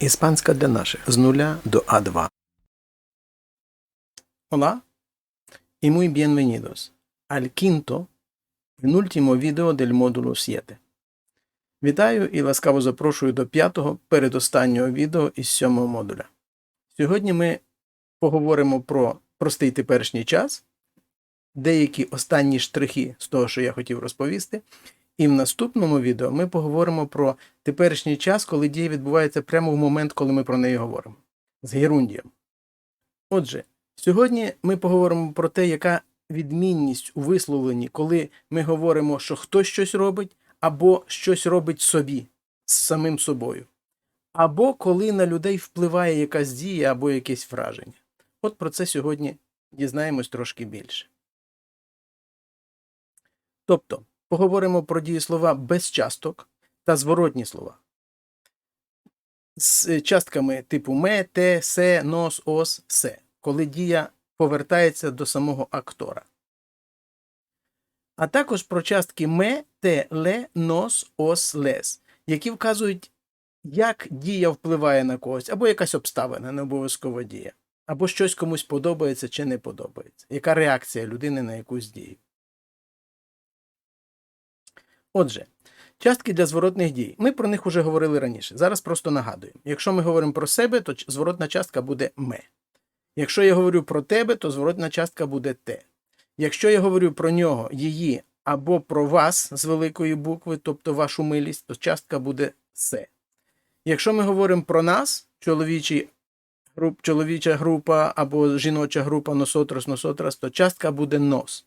Іспанська для наших з нуля до А2. Hola y muy bienvenidos al quinto penúltimo video del módulo 7. Вітаю і ласкаво запрошую до п'ятого передостаннього відео із сьомого модуля. Сьогодні ми поговоримо про простий теперішній час, деякі останні штрихи з того, що я хотів розповісти. І в наступному відео ми поговоримо про теперішній час, коли дія відбувається прямо в момент, коли ми про неї говоримо. З герундієм. Отже, сьогодні ми поговоримо про те, яка відмінність у висловленні, коли ми говоримо, що хтось щось робить, або щось робить собі з самим собою, або коли на людей впливає якась дія або якесь враження. От про це сьогодні дізнаємось трошки більше. Тобто, поговоримо про дієслова без часток та зворотні слова. З частками типу ме, те, се, нос, ос, се, коли дія повертається до самого актора. А також про частки ме, те, ле, нос, ос, лес, які вказують, як дія впливає на когось, або якась обставина, не обов'язково дія, або щось комусь подобається чи не подобається, яка реакція людини на якусь дію. Отже, частки для зворотних дій. Ми про них вже говорили раніше. Зараз просто нагадуємо. Якщо ми говоримо про себе, то зворотна частка буде ме. Якщо я говорю про тебе, то зворотна частка буде те. Якщо я говорю про нього, її або про вас з великої букви, тобто вашу милість, то частка буде се. Якщо ми говоримо про нас, чоловічий груп, чоловіча група або жіноча група носотрос, носотрос, то частка буде нос.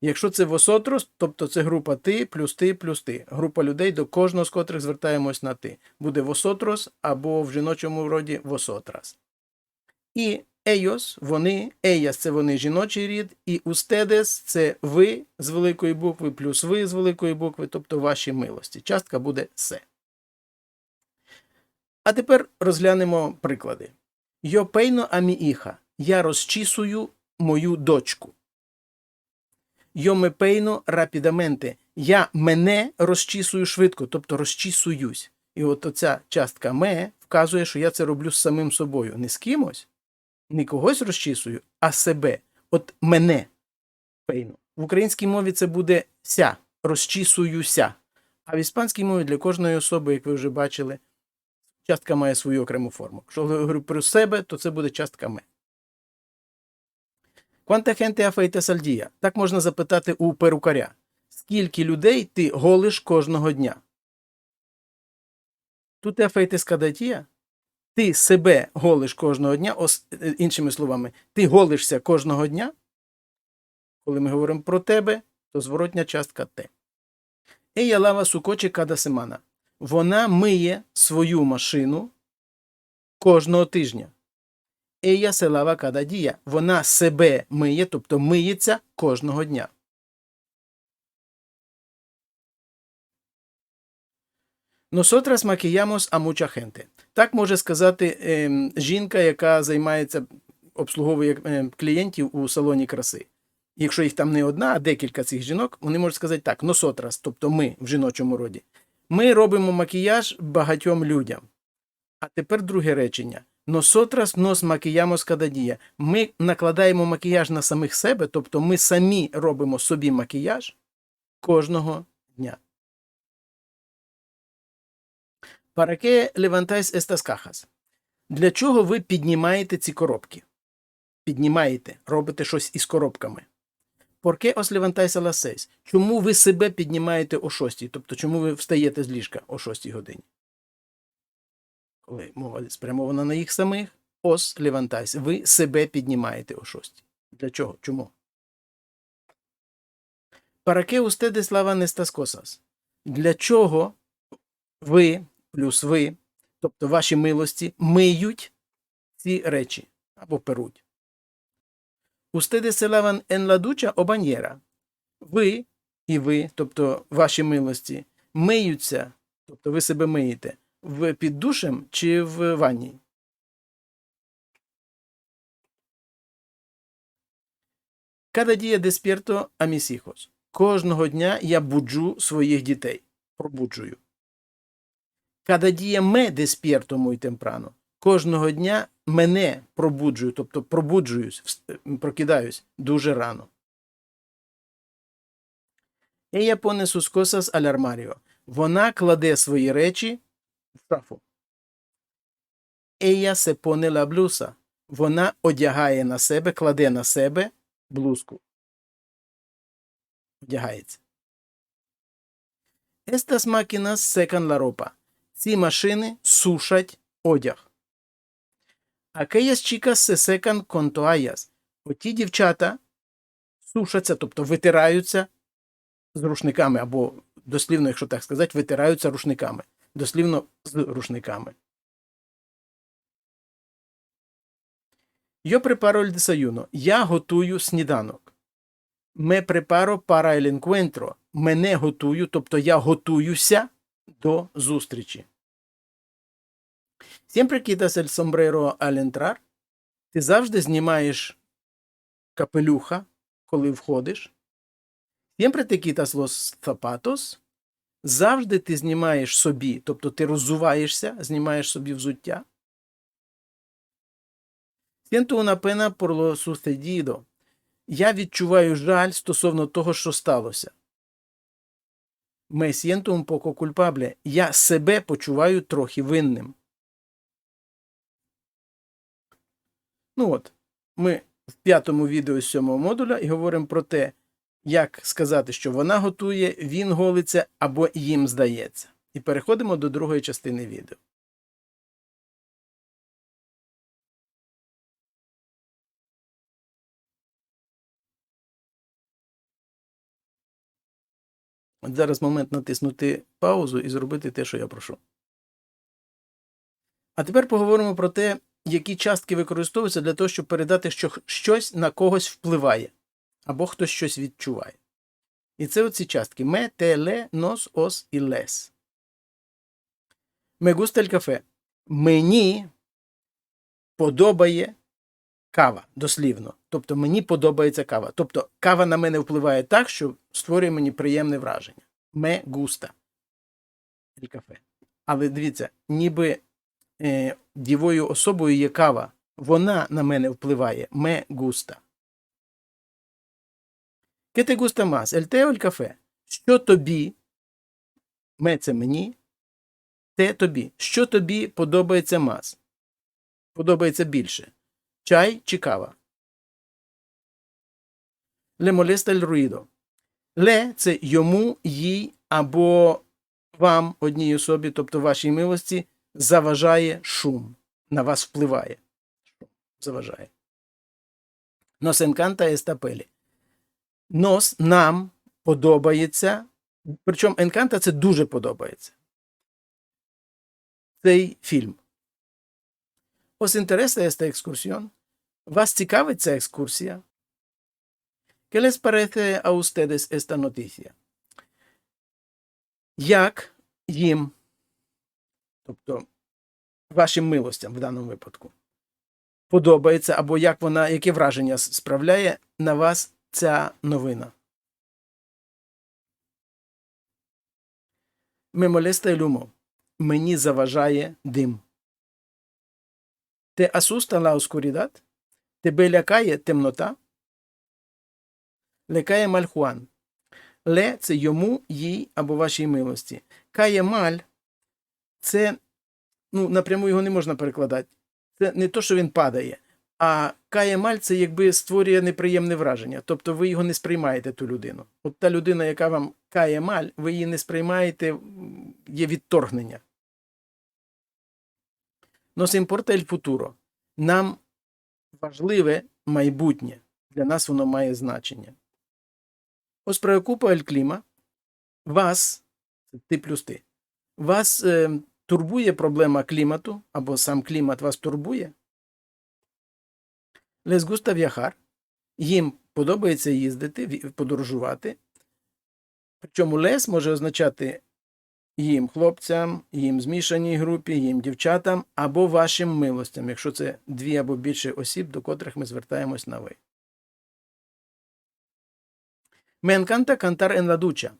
Якщо це восотрос, тобто це група ти плюс ти плюс ти. Група людей, до кожного з котрих звертаємось на ти. Буде восотрос або в жіночому роді восотрас. І ейос, вони, еяс це вони жіночий рід, і устедес це ви з великої букви, плюс ви з великої букви, тобто ваші милості. Частка буде се. А тепер розглянемо приклади. Йо пейно амііха. Я розчісую мою дочку. Йо ме пейно рапідаменте. Я мене розчісую швидко, тобто розчісуюсь. І от оця частка ме вказує, що я це роблю з самим собою. Не з кимось, не когось розчісую, а себе. От мене пейно. В українській мові це буде ся, розчісуюся. А в іспанській мові для кожної особи, як ви вже бачили, частка має свою окрему форму. Якщо я говорю про себе, то це буде частка ме. Quanta gente afeitas al día? Так можна запитати у перукаря. Скільки людей ти голиш кожного дня? Тут afeitas cada día? Ти себе голиш кожного дня, ос, е, іншими словами, ти голишся кожного дня. Коли ми говоримо про тебе, то зворотня частка те. Lava su coche cada semana. Вона миє свою машину кожного тижня. Lava cada día. Вона себе миє, тобто миється кожного дня. Maquillamos a mucha gente. Так може сказати е, жінка, яка займається обслуговує е, клієнтів у салоні краси. Якщо їх там не одна, а декілька цих жінок, вони можуть сказати так: носотрас, тобто ми в жіночому роді. Ми робимо макіяж багатьом людям. А тепер друге речення. Носотрас нос макіямос кададія. Ми накладаємо макіяж на самих себе, тобто ми самі робимо собі макіяж кожного дня. Параке левантайс естас кахас. Для чого ви піднімаєте ці коробки? Піднімаєте, робите щось із коробками. Порке ос левантайс ласейс. Чому ви себе піднімаєте о 6? Тобто, чому ви встаєте з ліжка о 6 годині? Коли мова спрямована на їх самих, ос левантайс. Ви себе піднімаєте о 6. Для чого? Чому? Параке устеде слава нестас косас. Для чого ви плюс ви, тобто ваші милості, миють ці речі або перуть. Устеде селаван ладуча обаньєра. Ви і ви, тобто ваші милості, миються, тобто ви себе миєте, в під душем чи в ванні. Cada día despierto a. Кожного дня я буджу своїх дітей. Пробуджую. Cada día me despierto muy temprano. Кожного дня мене пробуджую, тобто пробуджуюсь, прокидаюсь дуже рано. Ella pone sus cosas. Вона кладе свої речі шафу. Ella se pone la blusa. Вона одягає на себе, кладе на себе блузку. Одягається. Estas máquinas secan la ropa. Ці машини сушать одяг. Aquellas chicas se secan con toallas. Оті дівчата сушаться, тобто витираються з рушниками, або дослівно, якщо так сказати, витираються рушниками. Дослівно з рушниками. Yo preparo el. Я готую сніданок. Me preparo para el. Мене готую, тобто я готуюся до зустрічі. Siempre quitas el sombrero al. Ти завжди знімаєш капелюха, коли входиш. Siempre te quitas los zapatos. Завжди ти знімаєш собі, тобто ти роззуваєшся, знімаєш собі взуття. Siento una pena por lo sucedido. Я відчуваю жаль стосовно того, що сталося. Me siento un poco. Я себе почуваю трохи винним. Ну от, ми в п'ятому відео з сьомого модуля і говоримо про те, як сказати, що вона готує, він голиться або їм здається. І переходимо до другої частини відео. От зараз момент натиснути паузу і зробити те, що я прошу. А тепер поговоримо про те, які частки використовуються для того, щоб передати, що щось на когось впливає, або хтось щось відчуває. І це оці частки ме, те, ле, нос, ос і лес. Gusta el café. Мені подобає кава, дослівно. Тобто мені подобається кава. Тобто кава на мене впливає так, що створює мені приємне враження. Me gusta el café. Але дивіться, ніби е, дівою особою є кава. Вона на мене впливає. Me gusta. ¿Qué te gusta más? El té o el café? Що тобі? Ме це мені. Те тобі. Що тобі подобається мас? Подобається більше. Чай чи кава? Le molesta el ruido. Ле це йому, їй або вам, одній особі, тобто вашій милості, заважає шум. На вас впливає. Заважає. Nos encanta esta peli. Nos нам подобається. Причому енканта це дуже подобається. Цей фільм. Os interesa esta excursión? Вас цікавить ця екскурсія? ¿Qué les parece a ustedes esta noticia? Як їм, тобто вашим милостям в даному випадку, подобається, або як вона, яке враження справляє на вас ця новина? El humo. Мені заважає дим. Te asusta la oscuridad? Тебе лякає темнота? Лекає маль Хуан. Ле це йому, їй або вашій милості. Кає маль це, ну, напряму його не можна перекладати. Це не то, що він падає, а кає маль це якби створює неприємне враження. Тобто ви його не сприймаєте, ту людину. От та людина, яка вам кає маль, ви її не сприймаєте, є відторгнення. Nos importa el. Нам важливе майбутнє. Для нас воно має значення. Os preocupa el. Вас, ти плюс ти, вас е, турбує проблема клімату, або сам клімат вас турбує. Les gusta viajar. Їм подобається їздити, подорожувати. Причому лес може означати їм хлопцям, їм змішаній групі, їм дівчатам або вашим милостям, якщо це дві або більше осіб, до котрих ми звертаємось на ви. Me encanta cantar en la ducha.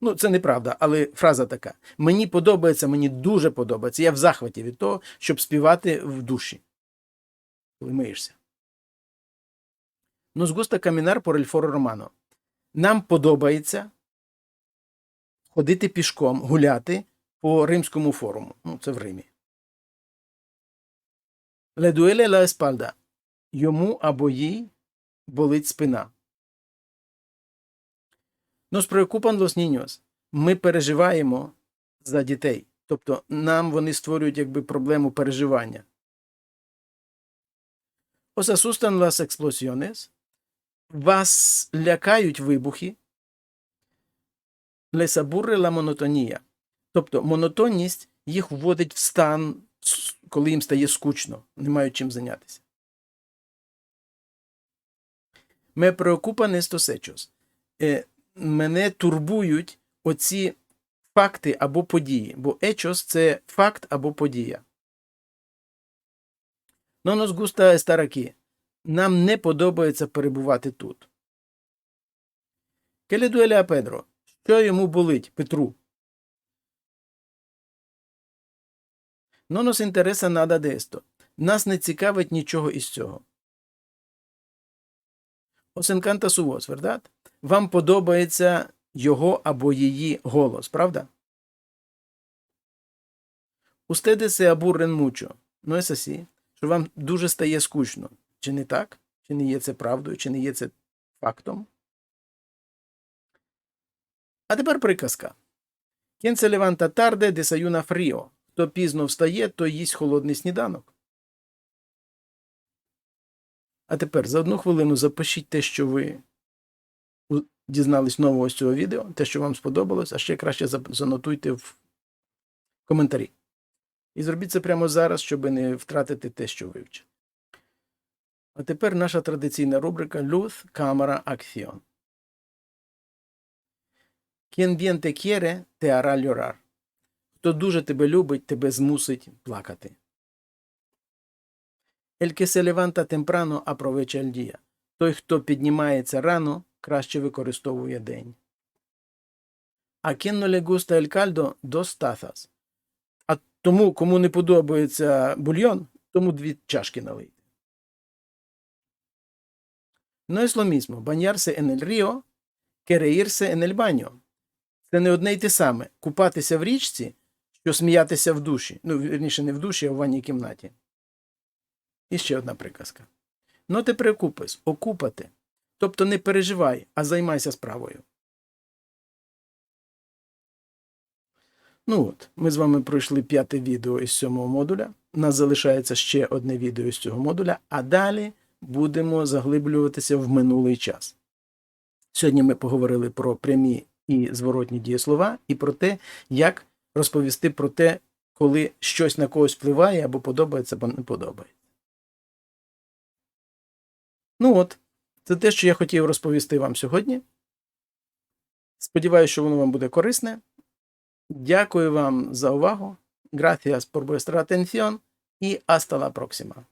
Ну, це неправда, але фраза така: мені подобається, мені дуже подобається. Я в захваті від того, щоб співати в душі, коли миєшся. Ну, з густа камінар по рельфоро романо. Нам подобається ходити пішком, гуляти по римському форуму. Ну, це в Римі. Duele la espalda. Йому або їй болить спина. Nos preocupan los niños. Ми переживаємо за дітей. Тобто нам вони створюють якби проблему переживання. Os asustan las explosiones. Вас лякають вибухи. Aburre la. Тобто монотонність їх вводить в стан, коли їм стає скучно, не мають чим зайнятися. Preocupan estos hechos. Е, мене турбують оці факти або події, бо echos – це факт або подія. No nos gusta estar aquí. Нам не подобається перебувати тут. ¿Qué le duele? Що йому болить Петру? No nos interesa nada. Нас не цікавить нічого із цього. Os encanta su. Вам подобається його або її голос, правда? Ustedes se aburren mucho. No es? Що вам дуже стає скучно. Чи не так? Чи не є це правдою, чи не є це фактом? А тепер приказка. Se levanta tarde, desayuna frío. Хто пізно встає, то їсть холодний сніданок. А тепер за одну хвилину запишіть те, що ви дізнались нового з цього відео, те, що вам сподобалось, а ще краще занотуйте в коментарі. І зробіть це прямо зараз, щоб не втратити те, що вивчили. А тепер наша традиційна рубрика Luz, Cámara, Acción. Quien bien te quiere, te hará llorar. Хто дуже тебе любить, тебе змусить плакати. El que se levanta temprano aprovecha el día. Той, хто піднімається рано, краще використовує день. А quien no le gusta el caldo, dos. А тому, кому не подобається бульйон, тому дві чашки налийте. No es lo mismo bañarse en el río que reírse en el baño. Це не одне й те саме купатися в річці, що сміятися в душі. Ну, вірніше, не в душі, а в ванній кімнаті. І ще одна приказка. Ну ти прикупись, окупати. Тобто не переживай, а займайся справою. Ну от, ми з вами пройшли п'яте відео із сьомого модуля. У нас залишається ще одне відео з цього модуля, а далі будемо заглиблюватися в минулий час. Сьогодні ми поговорили про прямі і зворотні дієслова і про те, як розповісти про те, коли щось на когось впливає або подобається, або не подобається. Ну от, це те, що я хотів розповісти вам сьогодні. Сподіваюся, що воно вам буде корисне. Дякую вам за увагу. Gracias por vuestra atención y hasta la próxima.